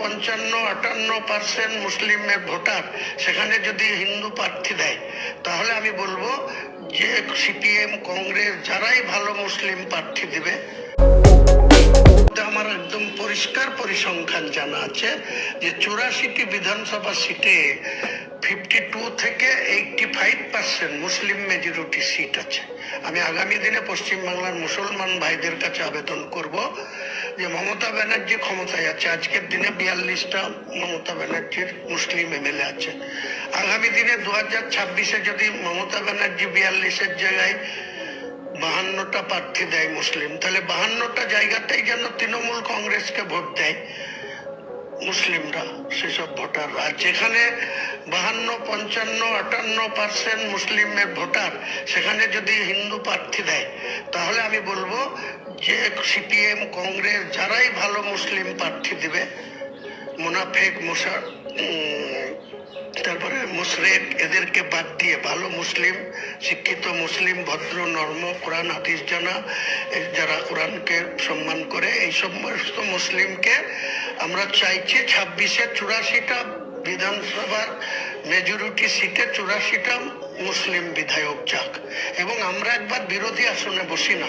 পঞ্চান্ন, আটান্ন পার্সেন্ট মুসলিমের ভোটার সেখানে যদি হিন্দু প্রার্থী দেয়, তাহলে আমি বলব যে সিপিএম, কংগ্রেস যারাই ভালো মুসলিম প্রার্থী দিবে আমার একদম পরিষ্কার পরিসংখ্যান জানা আছে যে চুরাশিটি বিধানসভা সিটে ফিফটি টু থেকে এইটটি ফাইভ পার্সেন্ট মুসলিম মেজরিটি সিট আছে। আমি আগামী দিনে পশ্চিমবাংলার মুসলমান ভাইদের কাছে আবেদন করব যে মমতা ব্যানার্জি ক্ষমতায় আছে। আজকের দিনে বিয়াল্লিশটা মমতা ব্যানার্জির মুসলিম এমএলএ আছে। আগামী দিনে দু হাজার ছাব্বিশে যদি মমতা ব্যানার্জি বিয়াল্লিশের জায়গায় বাহান্নটা প্রার্থী দেয় মুসলিম, তাহলে বাহান্নটা জায়গাতেই যেন তৃণমূল কংগ্রেসকে ভোট দেয়। মুসলিমরা সেসব ভোটার। আর যেখানে বাহান্ন পঞ্চান্ন আটান্ন পার্সেন্ট মুসলিমের ভোটার সেখানে যদি হিন্দু প্রার্থী দেয় তাহলে আমি বলব যে সিপিএম কংগ্রেস যারাই ভালো মুসলিম প্রার্থী দিবে মুনাফেক মুসা উম, তারপরে মুশরেক এদেরকে বাদ দিয়ে ভালো মুসলিম, শিক্ষিত মুসলিম, ভদ্র, নর্ম, কোরআন, হাদিস জানা যারা কোরআনকে সম্মান করে, এই সমস্ত মুসলিমকে আমরা চাইছি ছাব্বিশে চুরাশিটা বিধানসভার মেজরিটি সিটে চুরাশিটা মুসলিম বিধায়ক যাক। এবং আমরা একবার বিরোধী আসনে বসি না।